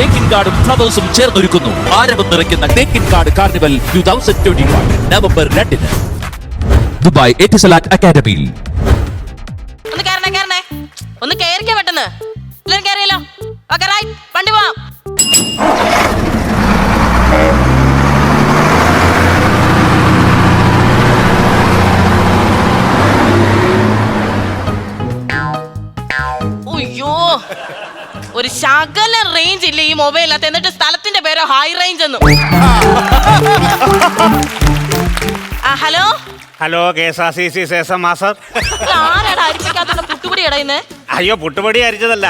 തേക്കിൻ കാർഡും ഫ്ലവേഴ്സും ചേർന്നൊരുക്കുന്നു. ആരവം നിറയ്ക്കുന്ന തേക്കിൻ card carnival two thousand twenty one November രണ്ടിന്. ദുബായ് എറ്റിസലാറ്റ് അക്കാദമിയിൽ. ഒന്ന് കയറണേ കയറണേ ഒന്ന് കയറിക്കാൻ പെട്ടെന്ന്. കയറിയല്ലോ ഓക്കെ റൈറ്റ് വണ്ടി പോവാം. അയ്യോ. ഒരു ശകല റേഞ്ച് ഇല്ല ഈ മൊബൈലിനകത്ത് എന്നിട്ട് സ്ഥലത്തിന്റെ പേരോ ഹൈ റേഞ്ച് എന്ന്. ആ hello? Hello K S R C C ശേഷം മാസ്റ്റർ ആരാടാ അരിപ്പിക്കാത്ത പുട്ടുപൊടി ഇടയുന്നേ അയ്യോ പുട്ടുപൊടി അരിച്ചതല്ല.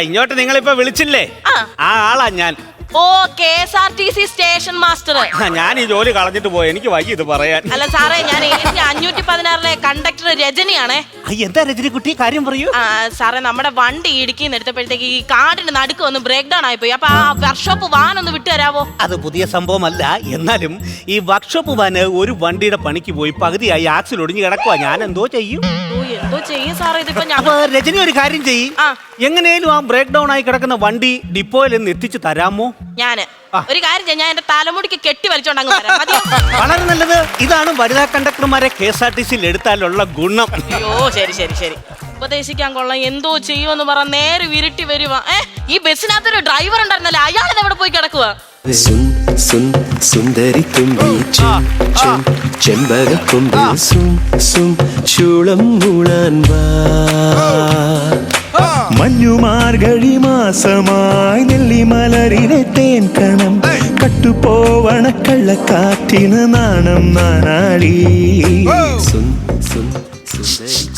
ഇങ്ങോട്ട് നിങ്ങളിപ്പോ വിളിച്ചില്ലേ? ആ. ആ ആളാ ഞാൻ. ഓ K S R T C station master ഞാൻ ഈ ജോലി കളഞ്ഞിട്ട് പോയി. എനിക്ക് വൈകി ഇത് പറയാൻ. അല്ല സാറേ ഞാൻ എനിക്ക് അഞ്ഞൂറ്റി പതിനാറിലെ കണ്ടക്ടർ രജനിയാണേ എന്താ എന്താ രജനിക്കുട്ടി കാര്യം പറയൂ. ആ, സാറേ നമ്മുടെ വണ്ടി ഇടുക്കി എടുത്തപ്പോഴത്തേക്ക് ഈ കാടിന്റെ നടുക്ക് ഒന്ന് ബ്രേക്ക് ഡൗൺ ആയിപ്പോയി. അപ്പൊ ആ വർക്ക്ഷോപ്പ് വാൻ ഒന്ന് വിട്ടു തരാവോ? അത് പുതിയ സംഭവമല്ല. എന്നാലും ഈ വർക്ക്ഷോപ്പ് വാന് ഒരു വണ്ടിയുടെ പണിക്ക് പോയി പകുതിയായി ആക്സിൽ ഒടിഞ്ഞു കിടക്കുക ഞാൻ എന്തോ ചെയ്യും? ഓ എന്തോ ചെയ്യും സാറേ ഇതിപ്പോ ഞാൻ അപ്പൊ രജനി ഒരു കാര്യം ചെയ്യും. ആ. എങ്ങനെയും ആ ബ്രേക്ക് ഡൗൺ ആയി കിടക്കുന്ന വണ്ടി ഡിപ്പോയിൽ നിന്ന് എത്തിച്ചു തരാമോ? ഞാൻ. ഒരു കാര്യം ചെയ്യാം ഞാൻ എന്റെ തലമുടിക്ക് കെട്ടി വലിച്ചോണ്ട് അങ്ങ് വരാം. മതിയോ? വളരെ നല്ലത്. ഇതാണ് വനിതാ കണ്ടക്ടർമാരെ കെ എസ് ആർ ടി സിയിൽ എടുത്താലുള്ള ഗുണം. അയ്യോ ശരി ശരി ശരി. ഉപദേശിക്കാൻ കൊള്ളാം. എന്തോ ചെയ്യുമെന്ന് പറ നേരെ വിരട്ടി വരുവ. ഏ ഈ ബസ്സിനകത്തൊരു ഡ്രൈവർ ഉണ്ടായിരുന്നല്ലേ അയാൾ എവിടെ പോയി കിടക്കുക ചെം സും ചൂളം മൂളാൻ വാ. മഞ്ഞുമാർഗഴി മാസമായി നെല്ലിമലരിലെ തേൻ കണം. കട്ടുപോവണ കള്ളക്കാറ്റിന് നാണം നാനാളി. സുൻ സുൻ സുന്ദരി.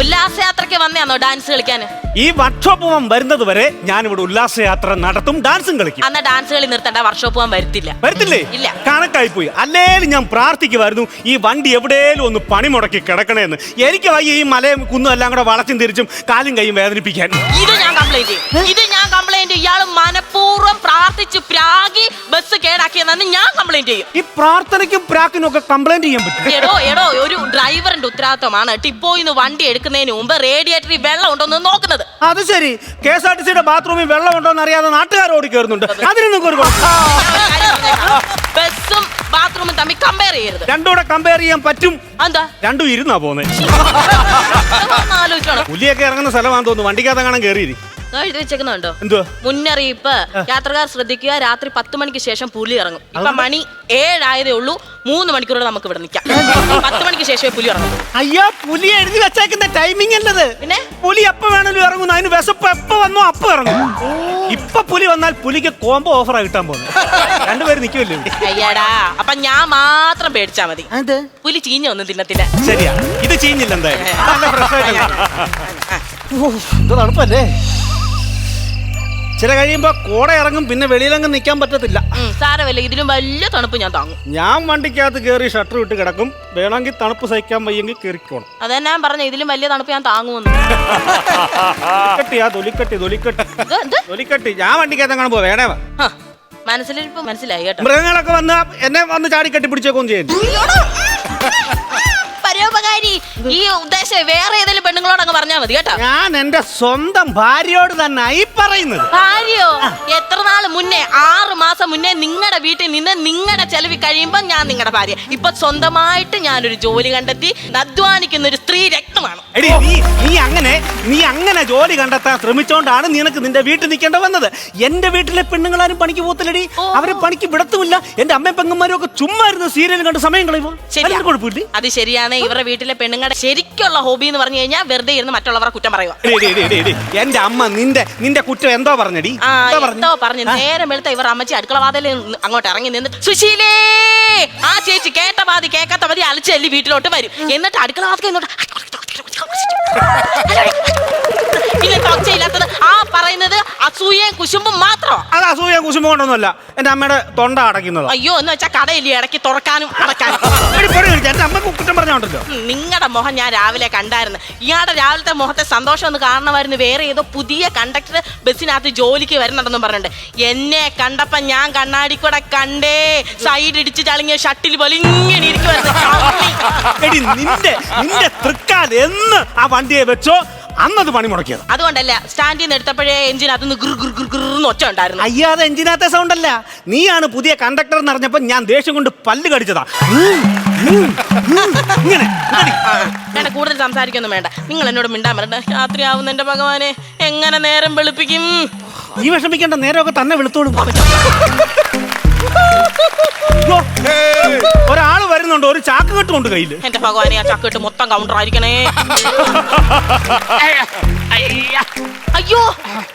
ഉല്ലാസയാത്രക്ക് വന്നയാന്നോ ഡാൻസ് കളിക്കാൻ? ഈ വർക്ക്ഷോപ്പ് പോകാൻ വരുന്നത് വരെ ഞാനിവിടെ ഉല്ലാസയാത്ര നടത്തും ഡാൻസും കളിക്കും. അന്ന് ഡാൻസ് കളി നിർത്തണ്ട വർക്ക്ഷോപ്പ് പോകാൻ വരുത്തില്ല. വരത്തില്ലേ? ഇല്ല. കണക്കായി പോയി അല്ലേലും ഞാൻ പ്രാർത്ഥിക്കുമായിരുന്നു ഈ വണ്ടി എവിടെയും ഒന്ന് പണി മുടക്കി കിടക്കണേന്ന്. എനിക്ക് വയ്യ ഈ മലയും കുന്നും എല്ലാം കൂടെ വളച്ചും തിരിച്ചും കാലും കൈയും വേദനിപ്പിക്കാൻ. ഇത് ഞാൻ കംപ്ലൈന്റ് ചെയ്യും. ഇത് ഞാൻ കംപ്ലൈന്റ് ഇയാൾ മനഃപൂർവം പ്രാർത്ഥിച്ച് പ്രാഗി ബസ് കേടാക്കിയെന്നു ഞാൻ കംപ്ലൈന്റ് ചെയ്യും. ഈ പ്രാർത്ഥനയ്ക്കും പ്രാക്കിനും ഒക്കെ കംപ്ലൈന്റ് ചെയ്യാൻ പറ്റും. എടോ എടോ ഒരു ഡ്രൈവറിന്റെ ഉത്തരവാദിത്തമാണ് ടിപ്പോയിന്ന് വണ്ടി എടുക്കുന്നതിന് മുമ്പ് റേഡിയേറ്ററിൽ വെള്ളം ഉണ്ടോ എന്ന് നോക്കുന്നത്. അത് ശരി. കെ എസ് ആർ ടി സിയുടെ ബാത്റൂമിൽ വെള്ളം ഉണ്ടോ എന്ന് അറിയാതെ നാട്ടുകാർ ഓടി കയറുന്നുണ്ട് അതിന് നിങ്ങൾക്ക് ഒരു കുഴപ്പം. ഞാൻ ഒരു കാര്യം പറഞ്ഞേക്കാം. ബസ്സും ബാത്റൂമും തമ്മിൽ കമ്പയർ ചെയ്യരുത്. രണ്ടുകൂടെ കമ്പയർ ചെയ്യാൻ പറ്റും. എന്താ രണ്ടും ഇരുന്നാ പോന്നെ. അതൊന്ന് ആലോചിച്ചോണം പുലിയൊക്കെ ഇറങ്ങുന്ന സ്ഥലമാണെന്ന് തോന്നുന്നു. വണ്ടിക്കകത്ത് കാണാൻ കയറിയിരി ദാ എഴുതി വെച്ചേക്കുന്നുണ്ടോ എന്തുവാ? മുന്നറിയിപ്പ്. യാത്രക്കാർ ശ്രദ്ധിക്കുക രാത്രി പത്ത് മണിക്ക് ശേഷം പുലി ഇറങ്ങും. ഇപ്പൊ മണി ഏഴായതേ ഉള്ളൂ. മൂന്ന് മണിക്കൂറോടെ നമുക്ക് ഇവിടെ നിൽക്കാം. പത്ത് മണിക്ക് ശേഷമേ പുലി ഇറങ്ങും. അയ്യോ പുലി എഴുതി വെച്ചേക്കുന്ന ടൈമിംഗ് അല്ലത് പിന്നെ? പുലി എപ്പോ വേണമെങ്കിലും ഇറങ്ങുന്നു. അതിന് വിശപ്പ് എപ്പോ വന്നോ അപ്പൊ ഇറങ്ങും. ഇപ്പൊ പുലി വന്നാൽ പുലിക്ക് കോംബോ ഓഫറാ കിട്ടാൻ പോകുന്നു. രണ്ടുപേരും നിക്കുമല്ലോ അയ്യാടാ അപ്പൊ ഞാൻ മാത്രം പേടിച്ചാ മതി. പുലി ചീഞ്ഞ ഒന്നും തിന്നത്തില്ല. ശരിയാ. ഇത് ചെയ്യുന്നില്ല എന്തായാലും. നല്ല fresh ആയിട്ട് തണുപ്പല്ലേ? ചില കഴിയുമ്പോ കോട ഇറങ്ങും പിന്നെ വെളിയിലങ്ങ് നിൽക്കാൻ പറ്റത്തില്ല. സാരമല്ല ഇതിലും വലിയ തണുപ്പ് ഞാൻ താങ്ങും. ഞാൻ വണ്ടിക്കകത്ത് കയറി ഷട്ടർ വിട്ട് കിടക്കും. വേണമെങ്കിൽ തണുപ്പ് സഹിക്കാൻ വയ്യെങ്കിൽ കയറിക്കോണം അതെന്നെ ഞാൻ പറഞ്ഞു ഇതിലും വലിയ തണുപ്പ് ഞാൻ താങ്ങുമെന്ന്. തൊലിക്കട്ടി ആ തൊലിക്കട്ടി തൊലിക്കട്ടി. തൊലിക്കട്ടി. ഞാൻ വണ്ടിക്കകത്ത് കാണുമ്പോ വേണേ മനസ്സിലിരിപ്പ് മനസ്സിലായി കേട്ടോ. മൃഗങ്ങളൊക്കെ വന്ന് എന്നെ വന്ന് ചാടി കെട്ടിപ്പിടിച്ചേക്കും ചെയ്യും. പരോപകാരി ഈ ഉദ്ദേശം വേറെ ഏതെങ്കിലും പെണ്ണുങ്ങളോട് അങ്ങ് പറഞ്ഞാൽ മതി കേട്ടോ. ഞാൻ എന്റെ സ്വന്തം ഭാര്യയോട് തന്നെ ഈ പറയുന്നത്. ഭാര്യയോ? എത്ര നാൾ മുന്നേ ആറ് മാസം മുന്നേ നിങ്ങളുടെ വീട്ടിൽ നിന്ന് നിങ്ങളുടെ ചെലവിൽ കഴിയുമ്പോ ഞാൻ നിങ്ങളുടെ ഭാര്യ. ഇപ്പൊ സ്വന്തമായിട്ട് ഞാനൊരു ജോലി കണ്ടെത്തി അധ്വാനിക്കുന്ന ഒരു സ്ത്രീ രക്തമാണ്. എടി നീ നീ അങ്ങനെ നീ അങ്ങനെ ജോലി കണ്ടെത്താൻ ശ്രമിച്ചോണ്ടാണ് നിനക്ക് നിന്റെ വീട്ടിൽ നിൽക്കേണ്ട വന്നത്. എന്റെ വീട്ടിലെ പെണ്ണുങ്ങളാരും പണിക്ക് പോകത്തില്ലടി. അവരെ പണിക്ക് വിടത്തുമില്ല. എന്റെ അമ്മയും പെങ്ങന്മാരും ഒക്കെ ചുമ്മാ ഇരുന്ന് സീരിയൽ കണ്ട് സമയം കളയുമോ ശരിയാ. അതിന് അത് ശരിയാണ് ഇവരുടെ വീട്ടിലെ പെണ്ണുങ്ങളുടെ ശരിക്കുള്ള ഹോബി എന്ന് പറഞ്ഞു കഴിഞ്ഞാൽ വെറുതെ ഇരുന്ന് മറ്റുള്ളവരെ കുറ്റം പറയുക. എന്റെ അമ്മ നിന്റെ നിന്റെ കുറ്റം എന്തോ പറഞ്ഞടി? ആ എന്തോ എന്തോ പറഞ്ഞു. നേരം വെളുത്ത ഇവർ അമ്മച്ചി അടുക്കള വാതിൽ അങ്ങോട്ട് ഇറങ്ങി നിന്ന് സുശീലേ ആ ചേച്ചി കേട്ട പാതി കേൾക്കാത്ത മതി അലച്ചല്ലി വീട്ടിലോട്ട് വരും. എന്നിട്ട് അടുക്കള വാതിൽ ഇങ്ങോട്ട് പിന്നെ തൊച്ചയില്ലാത്തത് ആ പറയുന്നത് അസൂയയും കുശുമ്പും മാത്രം. അത് അസൂയയും കുശുമ്പും കൊണ്ടൊന്നുമല്ല. എന്റെ അമ്മയുടെ തൊണ്ട അടയ്ക്കുന്നത്. അയ്യോ എന്ന് വെച്ചാൽ കടയില്ലേ ഇടയ്ക്ക് തുറക്കാനും അടക്കാനും എന്റെ അമ്മ കുറ്റം പറഞ്ഞോണ്ടല്ലോ. നിങ്ങളുടെ മുഖം ഞാൻ രാവിലെ കണ്ടായിരുന്നു. ഇയാളുടെ രാവിലത്തെ മുഖത്തെ സന്തോഷം ഒന്ന് കാണണമായിരുന്നു. വേറെ ഏതോ പുതിയ കണ്ടക്ടർ ബസ്സിനകത്ത് ജോലിക്ക് വരുന്നുണ്ടെന്നും പറഞ്ഞിട്ടുണ്ട്. എന്നെ കണ്ടപ്പോ ഞാൻ കണ്ണാടി കൂടെ കണ്ടേ. സൈഡ് ഇടിച്ച് ചളിങ്ങിയ ഷട്ടിൽ പോലെ ഇങ്ങനെ ഇരിക്കുവായിരുന്നു. നിന്റെ നിന്റെ തൃക്കാൽ എന്ന് ആ വണ്ടിയെ വെച്ചോ? അന്നത് പണി മുടക്കിയത്. അതുകൊണ്ടല്ല സ്റ്റാൻഡിൽ നിന്ന് എടുത്തപ്പോഴേ എഞ്ചിൻ അതൊന്ന് ഗുർ ഗുർ ഗുർ ഗുർന്ന് ഒച്ച ഉണ്ടായിരുന്നു. അയ്യാതെ എഞ്ചിനകത്തെ സൗണ്ട് അല്ല. നീയാണ് പുതിയ കണ്ടക്ടർ എന്ന് അറിഞ്ഞപ്പോ ഞാൻ ദേഷ്യം കൊണ്ട് പല്ല് കടിച്ചതാ. ഇങ്ങനെ. വേണ്ട കൂടുതൽ സംസാരിക്കൊന്നും വേണ്ട. നിങ്ങൾ എന്നോട് മിണ്ടാൻ പറയണ്ട രാത്രി ആവുന്ന എന്റെ ഭഗവാനെ. എങ്ങനെ നേരം വെളുപ്പിക്കും? ഈ വിഷമിക്കേണ്ട നേരമൊക്കെ തന്നെ വെളുത്തോളും. അയ്യോ, ഒരാൾ വരുന്നുണ്ട് ഒരു ചാക്ക് കെട്ടുകൊണ്ട് കയ്യിൽ. എന്റെ ഭഗവാനെ ആ ചക്കിട്ട് മൊത്തം കൗണ്ടർ ആയിരിക്കണേ. അയ്യോ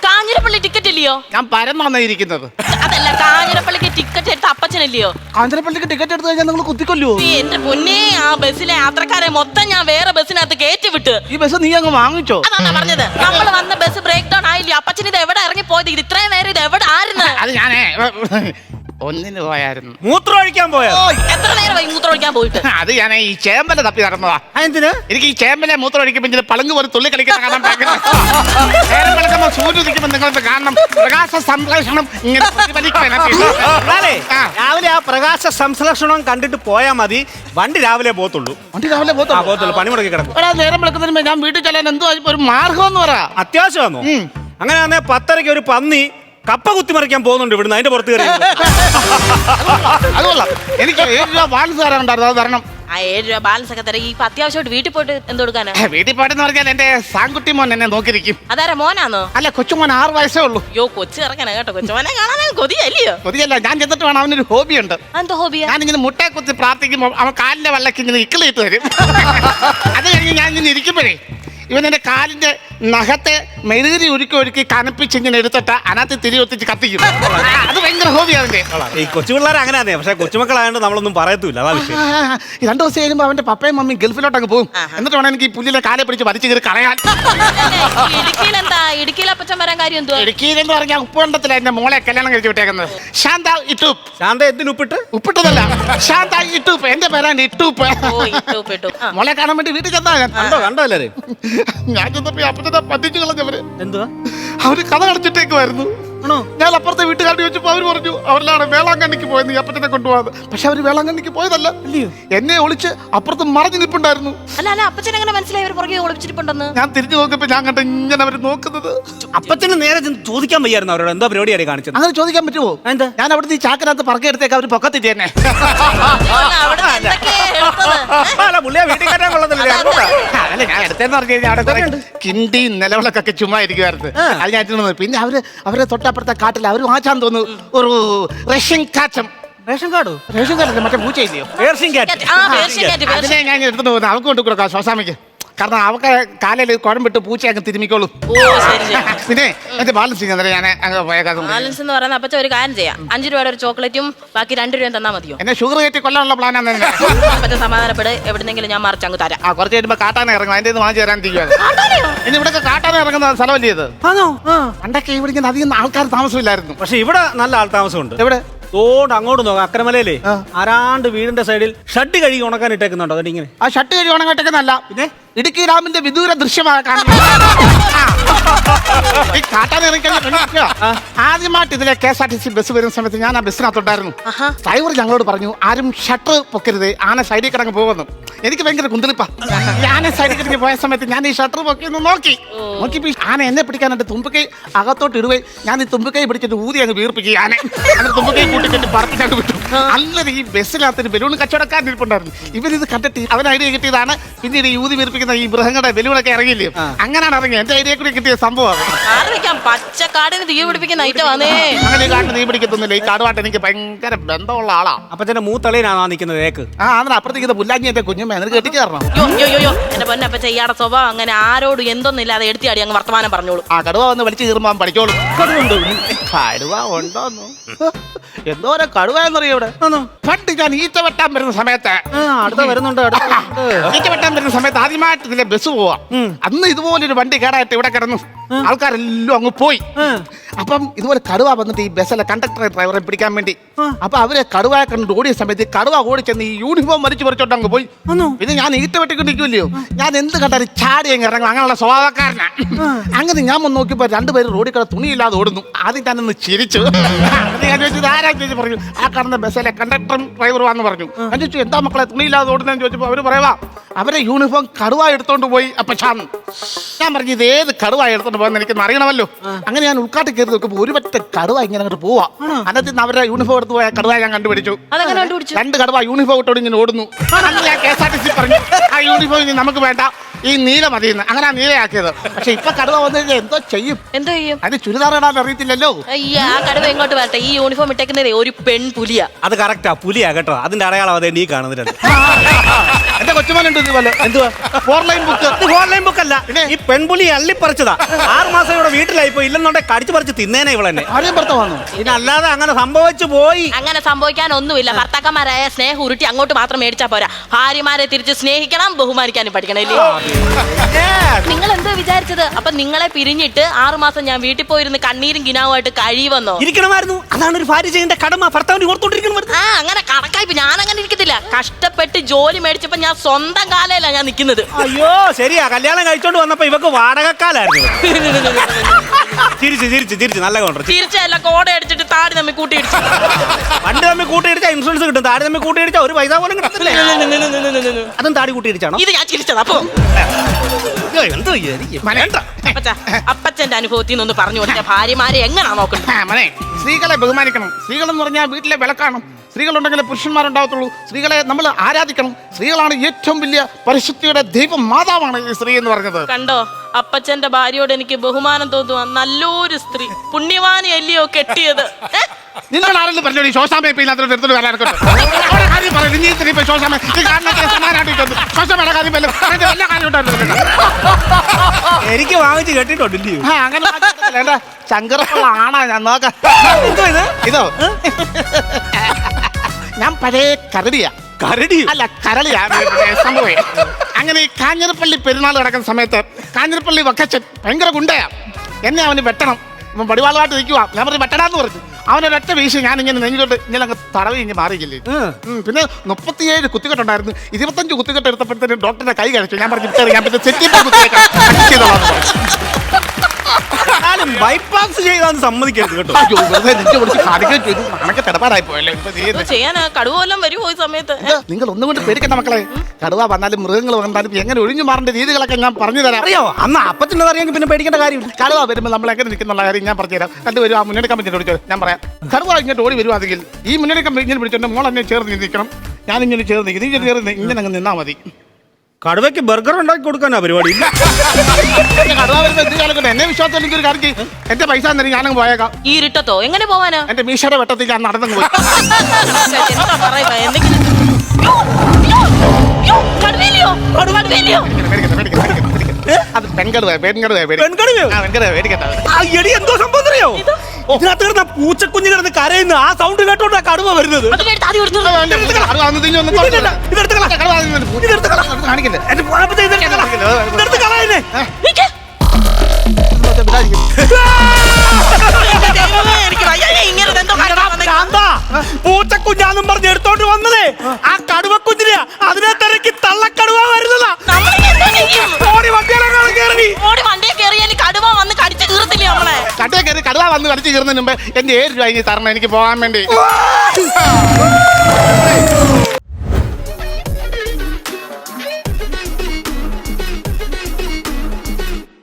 കാഞ്ഞിരപ്പള്ളി ടിക്കറ്റ് ഇല്ലയോ? ഞാൻ പരന്നാണ് ഇരിക്കുന്നത്. അതല്ല കാഞ്ഞിരപ്പള്ളിക്ക് ടിക്കറ്റ് എടുത്ത അപ്പച്ചനല്ലയോ? കാഞ്ചനപ്പള്ളിക്ക് ടിക്കറ്റ് എടുത്തു കഴിഞ്ഞാൽ നിങ്ങൾ കുത്തിക്കൊല്ലോ ഈ എന്റെ പൊന്നെ ആ ബസ്സിലെ യാത്രക്കാരെ മൊത്തം ഞാൻ വേറെ ബസ്സിനകത്ത് കയറ്റി വിട്ട്. ഈ ബസ് നീ അങ്ങ് വാങ്ങിച്ചോ? അതാ പറഞ്ഞത്. നമ്മൾ വന്ന ബസ് ബ്രേക്ക് ഡൗൺ ആയില്ല? അപ്പച്ചൻ ഇത് എവിടെ ഇറങ്ങി പോയത് ഇത് ഇത്രയും നേരം ഇത് എവിടെ ആയിരുന്നു? അത് ഞാനേ ഒന്നിന് പോയായിരുന്നു. മൂത്രം ഒഴിക്കാൻ പോയോ എത്ര നേരമായി മൂത്രം ഒഴിക്കാൻ പോയിട്ട്? അത് ഞാൻ ഈ ചേമ്പല തപ്പി നടന്നതാ. എന്തിന് എനിക്ക് ഈ ചേമ്പലെ മൂത്രം ഒഴിക്കുമ്പോൾ ഇതിൽ പളങ്ക് പോലെ തുള്ളി കളിക്കാൻ കാണാൻ ഭയങ്കര നേരം വെളുക്കുമ്പോൾ സൂര്യ ഉദിക്കുമ്പോൾ നിങ്ങൾക്ക് കാണണം. പ്രകാശ സംശ്ലേഷണം ഇങ്ങനെ ആ. രാവിലെ ആ പ്രകാശ സംശ്ലേഷണം കണ്ടിട്ട് പോയാൽ മതി. വണ്ടി രാവിലെ പോത്തുള്ളൂ വണ്ടി രാവിലെ പോത്തുള്ളൂ പണി മുടക്കി കിടക്കും. എടാ നേരം വെളുക്കുന്നതിന് ഞാൻ വീട്ടിൽ ചെല്ലാൻ എന്തോ ഒരു മാർഗം എന്ന് പറ. അത്യാവശ്യമാണോ? ഉം. അങ്ങനെ ആണെ പത്തരയ്ക്ക് ഒരു പന്നി കപ്പ കുത്തിമറിക്കാൻ പോകുന്നുണ്ട് ഇവിടുന്ന്. അതിന്റെ പുറത്ത് കയറി അതുമല്ല എനിക്ക് ഏഴ് രൂപ ബാലൻസ് തരാൻ ഉണ്ടായിരുന്നു. അത് തരണം. ആ ഏഴ് രൂപ ബാലൻസ് ഒക്കെ തരാം. ഇപ്പൊ അത്യാവശ്യമായിട്ട് വീട്ടിൽ പോയിട്ട് എന്ത് കൊടുക്കാനാ? വീട്ടിൽ പോയിട്ടെന്ന് പറഞ്ഞാൽ എന്റെ സാങ്കുട്ടി മോൻ എന്നെ നോക്കിയിരിക്കും. അതാരാ മോനാണോ അല്ല കൊച്ചുമോൻ ആറ് വയസ്സേ ഉള്ളൂ. അയ്യോ കൊച്ചു ഇറങ്ങണ കേട്ടോ. കൊച്ചുമോനെ കാണാൻ കൊതിയല്ലയോ? കൊതിയല്ല ഞാൻ ചെന്നിട്ട് വേണം അവനൊരു ഹോബിയുണ്ട്. എന്താ ഹോബിയാ? ഇങ്ങനെ മുട്ടയെ കുത്തി പ്രാർത്ഥിക്കുമ്പോൾ അവൻ കാലിന്റെ വള്ളക്ക് ഇങ്ങനെ ഇക്കിളിയിട്ട് വരും. അത് കഴിഞ്ഞ് ഞാൻ ഇങ്ങനെ ഇരിക്കുമ്പോഴേ ഇവൻ എന്റെ കാലിന്റെ നഖത്തെ മെഴുകുതി ഒരുക്കി ഒരുക്കി കനപ്പിച്ച് ഇങ്ങനെ എടുത്തിട്ട് അതിനകത്ത് തിരി ഒത്തിച്ച് കത്തിക്കും. അത് ഭയങ്കര ഹോബിയാണ് ഈ കൊച്ചു പിള്ളേർ അങ്ങനെ പക്ഷെ കൊച്ചുമക്കളായതുകൊണ്ട് നമ്മളൊന്നും പറയത്തില്ല അതാ വിഷയം. രണ്ടു ദിവസം കഴിയുമ്പോൾ അവന്റെ പപ്പയും മമ്മിയും ഗൾഫിലോട്ട് അങ്ങ് പോകും എന്നിട്ട് വേണം എനിക്ക് ഈ പുല്ലിലെ കാലെ പിടിച്ച് വലിച്ചു കയറി കളയാൻ. ഇടുക്കിയിൽ എന്താ ഇടുക്കിയിൽ അപ്പച്ചൻ വരാൻ കാര്യം എന്തുവാ? ഇടുക്കിയിലെന്ന് പറഞ്ഞാൽ ഉപ്പുണ്ടത്തില്ല എന്റെ മോളെ കല്യാണം കഴിച്ചു വിട്ടേക്കുന്നത്. ശാന്ത ഇട്ടൂപ്പ്. ശാന്ത എന്തിനു ഉപ്പിട്ട്? ഉപ്പിട്ടതല്ല. ശാന്ത ഇട്ടൂപ്പ്. എന്റെ പേരാണ് ഇട്ടൂപ്പ്. മോളെ കാണാൻ വേണ്ടി വീട്ടിൽ ചെന്നാ കണ്ടോ കണ്ടോ എല്ലാരും ഞാൻ ചെന്നപ്പോ അപ്പത്തെ പറ്റിച്ചു കളഞ്ഞവര് എന്തുവാ? അവർ കഥ അടച്ചിട്ടേക്കുമായിരുന്നു ഞാൻ അപ്പുറത്തെ വീട്ടുകാരുടെ ചോദിച്ചപ്പോ അവർ പറഞ്ഞു അവരിലാണ് വേളാങ്കണ്ണിക്ക് പോയത് ഈ അപ്പച്ചനെ കൊണ്ടുപോകാതെ. പക്ഷെ അവർ വേളാങ്കണ്ണിക്ക് പോയതല്ല. എന്നെ ഒളിച്ച് അപ്പുറത്ത് മറഞ്ഞു നിൽപ്പുണ്ടായിരുന്നു അല്ല അല്ല അപ്പച്ചൻ എങ്ങനെ മനസ്സിലായി? പുറകെ ഒളിച്ചിട്ടുണ്ടെന്ന് ഞാൻ തിരിഞ്ഞു നോക്കിയപ്പോ ഞാൻ കണ്ട ഇങ്ങനെ അവർ നോക്കുന്നത്. അപ്പച്ചന് നേരെ ചെന്ന് ചോദിക്കാൻ വയ്യായിരുന്നു അവരോട്. എന്താ പരിപാടിയാണ് കാണിച്ചത്? അങ്ങനെ ചോദിക്കാൻ പറ്റുമോ എന്താ? ഞാൻ അവിടുന്ന് ഈ ചാക്കിനകത്ത് പറക്കെടുത്തേക്ക് അവർ പൊക്കത്തിട്ട് തന്നെ അല്ല ഞാൻ എടുത്തെന്ന് പറഞ്ഞു കഴിഞ്ഞാൽ കിണ്ടി നിലവിളക്കൊക്കെ ചുമ്മാ ഇരിക്കുമായിരുന്നു അത് ഞാൻ പിന്നെ അവർ അവരെ തൊട്ടപ്പുറത്തെ കാട്ടിൽ അവർ വാച്ചാൻ തോന്നുന്നു. ഒരു റഷ്യൻ കാച്ചം റേഷൻ കാർഡോ? റേഷൻ കാറ്റല്ലേ മറ്റേ പൂച്ചയില്ലയോ പേർഷ്യൻ കാറ്റ്. ആ കാറ്റ് അതിനെ ഞാൻ എടുത്തു പോകുന്നത് അവൾക്ക് കൊണ്ട് കൊടുക്കാം. ശ്വാസാമിക്ക്. കാരണം അവക്ക് കാലയിൽ കുഴമ്പിട്ട് പൂച്ച അങ്ങ് തിരുമിക്കോളും. ഓ ശരി ശരി. പിന്നെ എന്റെ ബാലൻസ് ഞാൻ ഞാൻ അങ്ങ് പോയേക്കാം ബാലൻസ് എന്ന് പറയുന്നത് അപ്പച്ച ഒരു കാര്യം ചെയ്യാം. അഞ്ചു രൂപയുടെ ഒരു ചോക്ലേറ്റും ബാക്കി രണ്ട് രൂപയും തന്നാ മതിയോ? എന്നെ ഷുഗർ കയറ്റി കൊല്ലാനുള്ള പ്ലാനാണ്. അപ്പച്ച സമാധാനപ്പെട്. എവിടെന്നെങ്കിലും ഞാൻ മറിച്ച് അങ്ങ് തരാം. ആ കുറച്ച് കഴിയുമ്പോ കാട്ടാന ഇറങ്ങും. അതിന്റെ വാങ്ങിച്ചു തരാൻ ഇനി ഇവിടെ കാട്ടാന ഇറങ്ങുന്ന സ്ഥലമല്ലേ ഇത്? ആണോ? പണ്ടൊക്കെ ഇവിടെ ഇങ്ങനെ അധികം ആൾക്കാർ താമസമില്ലായിരുന്നു. പക്ഷെ ഇവിടെ നല്ല ആൾ താമസമുണ്ട്. എവിടെ? തോണ്ട് അങ്ങോട്ട് നോക്കാം അക്രമലയിലേ ആരാണ്ട് വീടിന്റെ സൈഡിൽ ഷർട്ട് കഴുകി ഉണക്കാൻ ഇട്ടേക്കുന്നുണ്ടോ. ഇങ്ങനെ. ആ ഷർട്ട് ഉണക്കാൻ ഇട്ടേക്കുന്നല്ല പിന്നെ? ഇടുക്കി ഡാമിന്റെ വിദൂര ദൃശ്യമാണ് ഈ ആദ്യമായിട്ട് ഇതിലെ K S R T C bus വരുന്ന സമയത്ത് ഞാൻ ആ ബസ്സിനകത്തുണ്ടായിരുന്നു. ഡ്രൈവർ ഞങ്ങളോട് പറഞ്ഞു ആരും ഷട്ടർ പൊക്കരുത് ആന സൈഡിൽ കിടങ്ങ് പോകുന്നു. എനിക്ക് ഭയങ്കര കുന്തളിപ്പ. ആന സൈഡിൽ കിടങ്ങി പോയ സമയത്ത് ഞാൻ ഈ ഷട്ടർ പൊക്കി ഒന്ന് നോക്കി ഈ ആന എന്നെ പിടിക്കാനായിട്ട് തുമ്പക്കൈ അകത്തോട്ട് ഇടുകയും ഞാൻ ഈ തുമ്പക്കൈ പിടിച്ചിട്ട് ഊതി അങ്ങ് വീർപ്പിക്കുക ആന. അങ്ങനെ തുമ്പക്കൈ കൂട്ടിക്കെട്ടി പറപ്പിക്കാണ്ട് വിട്ടു അല്ലത് ഈ ബസ്സിനകത്ത് ബലൂൺ കച്ചവടക്കാരൻ ഇരിപ്പുണ്ടായിരുന്നു. ഇവരിത് കണ്ടിട്ട് അവൻ ഐഡിയ കിട്ടിയതാണ്. പിന്നീട് ഈ ഊതി വീർപ്പിക്കുന്ന ഈ മൃഗങ്ങളുടെ വെല്ലുവിളൊക്കെ ഇറങ്ങിയില്ലേ? അങ്ങനെയാണ് ഇറങ്ങിയത്. എന്റെ ഏരിയ കൂടി കിട്ടിയ സംഭവം പച്ചക്കാടിന് തീ പിടിപ്പിക്കുന്ന ഐറ്റം വന്നേ അങ്ങനെ ഈ കാട്ടിൽ തീ പിടിക്കത്തൊന്നുമില്ല. ഈ കാടുമായിട്ട് എനിക്ക് ഭയങ്കര ബന്ധമുള്ള ആളാ. അപ്പൊ മൂത്തളയിലാണോ ആ നിൽക്കുന്നത് ഏക്ക്? ആ അതിന് അപ്പുറത്തേക്ക് പുല്ലാഞ്ഞി എന്റെ കുഞ്ഞുമ്മ നിനക്ക് കെട്ടിച്ചു തരണം യോ യോ യോ യോ എന്റെ പൊന്നപ്പച്ച ഇയാടെ സ്വഭാവം അങ്ങനെ ആരോട് എന്തൊന്നില്ലാതെ എടുത്തിയാടി അങ്ങ് വർത്തമാനം പറഞ്ഞോളൂ. ആ കടുവ വന്ന് വലിച്ചു കീറുമ്പോൾ പഠിച്ചോളും കടുവ ഉണ്ടോന്നു? എന്തോരം കടുവ എന്നറിയോ ഇവിടെ? പണ്ട് ഞാൻ ഈച്ച വെട്ടാൻ വരുന്ന സമയത്ത് അടുത്ത വരുന്നുണ്ട് ഈച്ച വെട്ടാൻ വരുന്ന സമയത്ത് ആദ്യമായിട്ട് ഇതിലെ ബസ് പോവാ. അന്ന് ഇതുപോലൊരു വണ്ടി കേടായിട്ട് ഇവിടെ കിടന്നു. ആൾക്കാരെല്ലാം അങ്ങ് പോയി. അപ്പം ഇതുപോലെ കടുവ വന്നിട്ട് ഈ ബസ്സിലെ കണ്ടക്ടറെ ഡ്രൈവറെ പിടിക്കാൻ വേണ്ടി. അപ്പൊ അവരെ കടുവയെ കണ്ട് ഓടിയ സമയത്ത് കടുവ ഓടിച്ചെന്ന് ഈ യൂണിഫോം വലിച്ചു പറിച്ചോണ്ട് അങ്ങ് പോയി. ഇത് ഞാൻ ഈറ്റ വെട്ടിക്കൊണ്ടിരിക്കുമല്ലയോ ഞാൻ എന്ത് കണ്ടാലും ചാടി അങ്ങ് ഇറങ്ങും. അങ്ങനെയുള്ള സ്വഭാവക്കാരനാ. അങ്ങനെ ഞാൻ ഒന്ന് നോക്കിയപ്പോ രണ്ടുപേരും റോഡിൽ കിട തുണിയില്ലാതെ ഓടുന്നു. ആദ്യം ഞാൻ ഒന്ന് ചിരിച്ചു. ഞാൻ ചോദിച്ചു ആരാ? ചോദിച്ചു പറഞ്ഞു. ആ കാണുന്ന ബസ്സിലെ കണ്ടക്ടറും ഡ്രൈവറും ആന്ന് പറഞ്ഞു. ഞാൻ ചോദിച്ചു എന്താ മക്കളെ തുണിയില്ലാതെ ഓടുന്നതെന്ന്? ചോദിച്ചപ്പോൾ അവർ പറയാ അവരെ യൂണിഫോം കടുവ എടുത്തോണ്ട് പോയി അപ്പൊ ഞാൻ പറഞ്ഞു ഇത് ഏത് കടുവ എടുത്തോണ്ട് പോകുന്ന എനിക്ക് അറിയണമല്ലോ. അങ്ങനെ ഞാൻ ഉൾക്കാട്ടി കയറി നോക്കുമ്പോ ഒരു പറ്റ കടുവ ഇങ്ങനെ അങ്ങോട്ട് പോവാ. അന്നത്തെ അവരുടെ യൂണിഫോം എടുത്ത് പോയ കടുവ ഞാൻ കണ്ടുപിടിച്ചു. അതെങ്ങനെ കണ്ടുപിടിച്ചു? രണ്ട് കടുവ യൂണിഫോം ഇട്ടോട് ഇങ്ങനെ ഓടുന്നു. അന്ന് ഞാൻ K S R T C പറഞ്ഞു ആ യൂണിഫോം ഇനി നമുക്ക് വേണ്ട. ഈ നീല മതിയെന്ന്. അങ്ങനെ ആ നീലയാക്കിയത്. പക്ഷെ ഇപ്പൊ കടുവ വന്നു കഴിഞ്ഞാൽ എന്തോ ചെയ്യും. എന്തോ ചെയ്യും? അതിന് ചുരിദാർ ഇടാൻ അറിയത്തില്ലല്ലോ. അയ്യ ആ കടുവ ഇങ്ങോട്ട് വരട്ടെ? ഈ യൂണിഫോം ഇട്ടേക്കുന്നതേ ഒരു പെൺ പുലിയാ അത് കറക്റ്റാ പുലിയാ കേട്ടോ. അതിന്റെ അടയാളം അതേ നീ എന്റെ കൊച്ചുമോനുണ്ട് ഇതുപോലെ എന്തുവാ? ഫോർ ലൈൻ ബുക്ക് ഇത് ഓൺലൈൻ ബുക്ക് അല്ല. ഈ പെൺപുലി അള്ളിപ്പറിച്ചതാ. ആറ് മാസം ഇവിടെ വീട്ടിലായി പോയി ഇല്ലെന്നുണ്ടെങ്കിൽ കടിച്ചു പറിച്ച് തിന്നേനെ ഇവളെന്നെ. ആരെയും ഭർത്ത വന്നു പിന്നെ അല്ലാതെ അങ്ങനെ സംഭവിച്ചു പോയി. അങ്ങനെ സംഭവിക്കാൻ ഒന്നുമില്ല. ഭർത്താക്കന്മാരായ സ്നേഹം ഉരുട്ടി അങ്ങോട്ട് മാത്രം മേടിച്ചാ പോരാ. ഭാര്യമാരെ തിരിച്ച് സ്നേഹിക്കണം ബഹുമാനിക്കാനും പഠിക്കണം ഇല്ലേ നിങ്ങൾ എന്തോ വിചാരിച്ചത്? അപ്പൊ നിങ്ങളെ പിരിഞ്ഞിട്ട് ആറുമാസം ഞാൻ വീട്ടിൽ പോയിരുന്ന് കണ്ണീരും കിനാവുമായിട്ട് കഴിയുമെന്നോ? ഇരിക്കണമായിരുന്നു. അതാണ് ഒരു ഭാര്യ ചെയ്യേണ്ട കടമ. ഭർത്താവിന് ഓർത്തോണ്ടിരിക്കണം ആ അങ്ങനെ കണക്കായി ഞാൻ അങ്ങനെ ഇരിക്കത്തില്ല. കഷ്ടപ്പെട്ട് ജോലി മേടിച്ചപ്പോ ഞാൻ സ്വന്തം കാലയില ഞാൻ നിൽക്കുന്നത് അയ്യോ ശരിയാ. കല്യാണം കഴിച്ചോണ്ട് വന്നപ്പോ ഇവക്ക് വാടകക്കാലായിരുന്നു ചിരിച്ച് ചിരിച്ച് ചിരിച്ച് നല്ല കൗണ്ടർ തിരിച്ചല്ല കോട അടിച്ചിട്ട് താടി നമ്മി കൂട്ടിയിടിച്ചു പണ്ട് തമ്മിൽ കൂട്ടിയിടിച്ചാ ഇൻഷുറൻസ് കിട്ടും. താടി തമ്മിൽ കൂട്ടിയിടിച്ചാ ഒരു പൈസ പോലും കിട്ടത്തില്ലേ. അതും താടി കൂട്ടിയിടിച്ചാണോ ഇത് ഞാൻ ചിരിച്ചത് അപ്പൊ എന്തോ ഈ എനിക്ക് വേണ്ട. അപ്പച്ച അപ്പച്ചന്റെ അനുഭവത്തിൽ നിന്ന് പറഞ്ഞു കൊടുത്ത ഭാര്യമാരെ എങ്ങനാ നോക്കുന്നത് ആ, മോനെ സ്ത്രീകളെ ബഹുമാനിക്കണം. സ്ത്രീകൾ എന്ന് പറഞ്ഞാൽ വീട്ടിലെ വിളക്കാണ്. സ്ത്രീകളുണ്ടെങ്കിൽ പുരുഷന്മാരുണ്ടാവത്തുള്ളൂ. സ്ത്രീകളെ നമ്മൾ ആരാധിക്കണം. സ്ത്രീകളാണ് ഏറ്റവും വലിയ പരിശുദ്ധിയുടെ ദൈവം മാതാവാണ് ഈ സ്ത്രീ എന്ന് പറഞ്ഞത്. കണ്ടോ അപ്പച്ചന്റെ ഭാര്യയോട് എനിക്ക് ബഹുമാനം തോന്നുക നല്ലൊരു സ്ത്രീ. പുണ്യവാനി അല്ലയോ കെട്ടിയത്? ഏ? നിന്നോട് ആരെങ്കിലും പറഞ്ഞു? ശോശാമ ഇപ്പൊ ഇതിനകത്ത് എടുത്തിട്ട് വരാൻ അവിടെ കാര്യം പറയുന്നത് നീ ഇത്ര ഇപ്പൊ ശോശാമ ഈ കാരണത്തിന് സമാനായിട്ട് വന്നു ശോശാമയുടെ കാര്യം വല്ല അതിന്റെ എല്ലാ കാര്യം ഉണ്ടായിരുന്നു എനിക്ക് വാങ്ങിച്ച് കേട്ടിട്ടുണ്ട് ആ അങ്ങനെ ശങ്കരപ്പുള്ള ആണാ ഞാൻ നോക്കാം. എന്തോ ഇത്? ഇതോ. ഞാൻ പഴയ കരടിയാ. കരടി അല്ല കരളിയാ. സംഭവം. അങ്ങനെ ഈ കാഞ്ഞിരപ്പള്ളി പെരുന്നാൾ നടക്കുന്ന സമയത്ത് കാഞ്ഞിരപ്പള്ളി വക്കച്ചൻ ഭയങ്കര ഗുണ്ടയാ. എന്നെ അവന് വെട്ടണം. അവൻ പടിവാളമായിട്ട് നിൽക്കുക ഞാൻ പറഞ്ഞു വെട്ടണാന്ന് പറഞ്ഞു. അവനൊരൊറ്റ വീശി ഞാൻ ഇങ്ങനെ നെഞ്ഞിലോട്ട് ഇങ്ങനെ അങ്ങ് തടവി ഇങ്ങനെ മാറിയില്ലേ? പിന്നെ മുപ്പത്തിയേഴ് കുത്തിക്കെട്ടുണ്ടായിരുന്നു. ഇരുപത്തഞ്ച് കുത്തിക്കെട്ട് എടുത്തപ്പോഴത്തേനും ഡോക്ടറുടെ കൈ കഴിച്ചു ഞാൻ പറഞ്ഞു "വിട്ടേര്, ഞാൻ പിന്നെ സെറ്റിന്റെ എന്നാലും ബൈപ്പാസ് ചെയ്താന്ന് സമ്മതിക്കരുത് കേട്ടോ. അയ്യോ, വെറുതെ ചെയ്തു. നാണൊക്കെ പോയല്ലേ ഇപ്പൊ ചെയ്യാനാ കടുവെല്ലാം ഈ സമയത്ത്. നിങ്ങൾ ഒന്നും കൊണ്ട് പേടിക്കണ്ട മക്കളെ. കടുവ വന്നാലും മൃഗങ്ങൾ വന്നാലും എങ്ങനെ ഒഴിഞ്ഞു മാറേണ്ട രീതികളൊക്കെ ഞാൻ പറഞ്ഞു തരാം. അറിയോ? അന്ന് അപ്പത്തിന്റെ അറിയാമെങ്കിൽ പിന്നെ പേടിക്കേണ്ട കാര്യമില്ല കടുവ വരുമ്പോൾ നമ്മൾ എങ്ങനെ നിൽക്കുന്നുള്ള കാര്യം ഞാൻ പറഞ്ഞുതരാം രണ്ടുപേരും ആ മുന്നണി പറ്റി വിളിച്ചോ ഞാൻ പറയാം. കടുവ ഇങ്ങോട്ട് ഓടി വരുവാണെങ്കിൽ ഈ മുന്നണിക്കാൻ ഇങ്ങനെ പിടിച്ചോണ്ട് മോൾ എന്നെ ചേർന്ന് നിൽക്കണം. ഞാൻ ഇങ്ങനെ ചേർന്ന് നിൽക്കും. നീ ഇങ്ങനെ ചേർന്ന് ഇങ്ങനെ അങ്ങ് നിന്നാൽ മതി. കടുവയ്ക്ക് ബർഗർ ഉണ്ടാക്കി കൊടുക്കാനാ പരിപാടി? ഇല്ല. പിന്നെ വരുമ്പോൾ എന്ത് കാലം എന്നെ വിശ്വാസം എനിക്ക് ഒരു കാര്യം ചെയ്യും. എന്റെ പൈസ ഞാൻ ഞാനങ്ങ് പോയേക്കാം. ഈ ഇരുട്ടത്തോ? എങ്ങനെ പോവാനാ? എന്റെ മീശയുടെ വെട്ടത്തിൽ ഞാൻ നടന്നു പോയി. എന്താ പറയുക എന്തെങ്കിലും യ്യോ, യ്യോ, യ്യോ, കടുവയില്ലയോ? കടുവയില്ലയോ? പേടിക്കണ്ട, പേടിക്കണ്ട, പേടിക്കണ്ട, പേടിക്കണ്ട. അത് പെൺകടുവ പെൺകടുവ പെൺകടുവയോ? ആ, പെൺകടുവ പേടിക്കണ്ട. ആ എടി എന്തോ സംഭവം അറിയോ ഇതിനകത്ത് കിടന്ന പൂച്ചക്കുഞ്ഞ് കിടന്ന് കരയുന്ന ആ സൗണ്ട് കേട്ടോണ്ടാ കടുവ വരുന്നത്. അത് കേട്ട് ആദ്യം വന്ന് തിരിഞ്ഞ് വന്ന് ഇല്ല. കാണിക്കില്ല? എന്റെ പാപ്പത്തെ ഇതെടുത്ത് പൂച്ചക്കുഞ്ഞാന്നും പറഞ്ഞ് എടുത്തോണ്ട് വന്നതേ. ആ. കടുവക്കുഞ്ഞിനെയാ അതിനെ തിരക്കി തള്ളക്കടുവ വരുന്നതാ. നമ്മളിനി എന്തോ ചെയ്യും? ഓടി വണ്ടിയിലെങ്ങാനും കയറി. ഓടി വണ്ടിയെ കയറിയാൽ കടുവ വന്ന് കടിച്ചു നമ്മളെ? കട്ടേ കയറി കടുവ വന്ന് കടിച്ചു കീറുന്നതിന് മുമ്പ് എന്റെ ഏഴ് രൂപ ഇനി തരണം എനിക്ക് പോകാൻ വേണ്ടി.